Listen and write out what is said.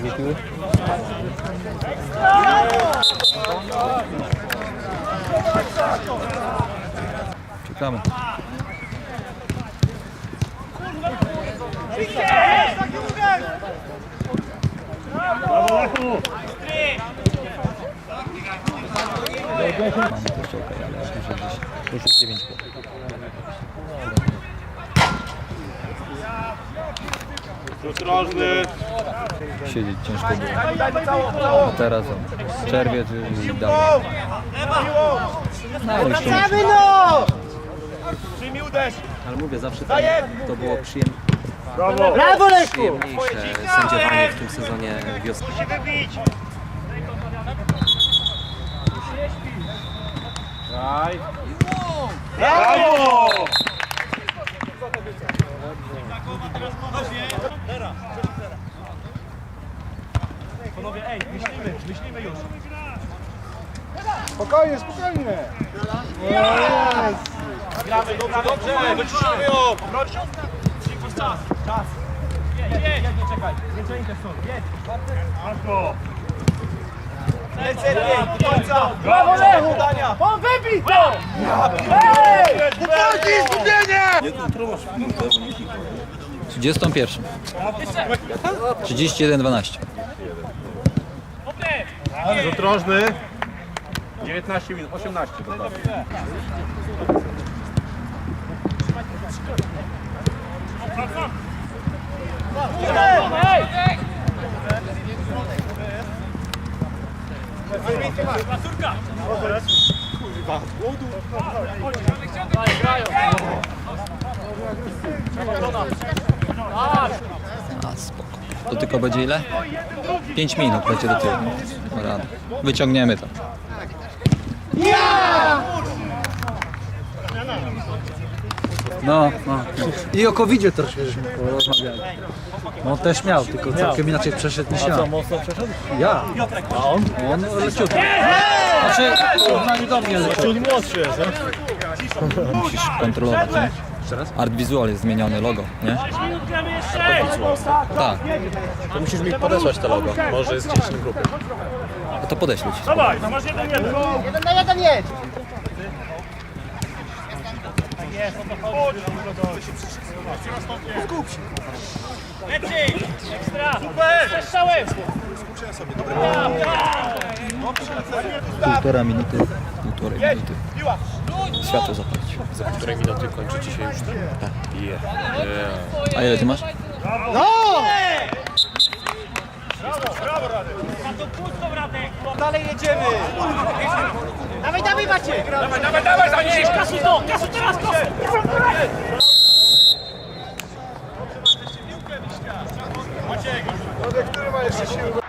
dwie piły. Czekamy. Mamy też okej, ale już gdzieś 9 punktów. Ostrożny. Siedzieć ciężko było. A teraz o, czerwiec i dalej. No już Wracamy no! Przyjmij uderz. Ale mówię, zawsze to, to było przyjem, Brawo. Brawo Leszku. przyjemniejsze sędziowanie w tym sezonie wiosny. wybić. Brawo! Panowie, ej, myślimy, myślimy już. Spokojnie, spokojnie. Gramy, dobrze, dobrze, dociśnijmy ją. Obroć. Czas, czas. Jedź, jedź, jedź, nie czekaj. Zwiększenie też są, jedź. Marko. Lecę do końca. Brawo Lechu! On wybij to! Ej! Skupienie! 31. 31, 12. Ostrożny. 19 minut, 18 dokładnie. A spoko. To tylko będzie ile? 5 minut będzie do tyłu. No, Rada. Wyciągniemy to. No, no. I o covid troszkę żeśmy porozmawiali. No też miał, tylko całkiem inaczej przeszedł niż ja. Co, mocno przeszedł? Ja. A on? On leciutko. Znaczy, porównaniu do mnie leciutko. Ciut młodszy jest, nie? Musisz kontrolować, nie? Art Visual jest zmieniony, logo, nie? Tak, To musisz mi podesłać to logo. Może jest gdzieś na grupie. no to podeślę ci. Dawaj, no masz jeden, jeden. Jeden na jeden jedź! Leciej! Ekstra! Super! Strzałem! Półtora minuty, półtorej minuty. Światło zapalić. Za półtorej minuty kończy ci się już? Tak. Yeah. A ile ty masz? No! Brawo, brawo Radek! A to pusto Radek! Dalej jedziemy! Dawaj, dawaj Macie! Dawaj, dawaj, dawaj! Zaniesiesz! Kasu to! Kasu teraz! Kasu teraz! Maciek! Radek, który ma jeszcze siły?